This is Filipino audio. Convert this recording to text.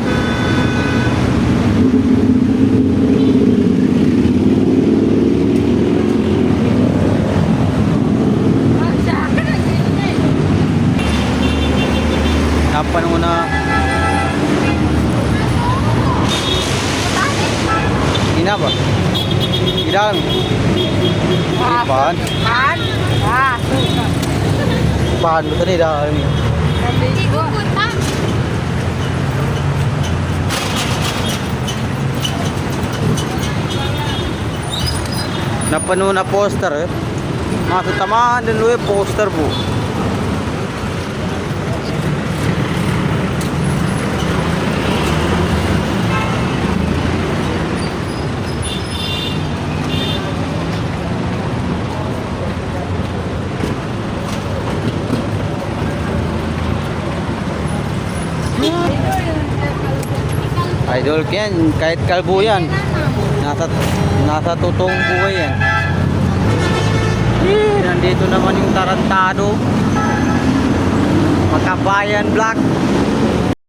vlog. Kapan mo na Ina ba? Ilang? Pan? Ah, Ipan mo tadi dah. Ikutan. Napano na poster eh. Masuk tamaan din lo poster po. Idol yan, kahit kalbo yan. Nasa, nasa totoong buhay yan. Eh, nandito naman yung tarantado. Makabayan Black.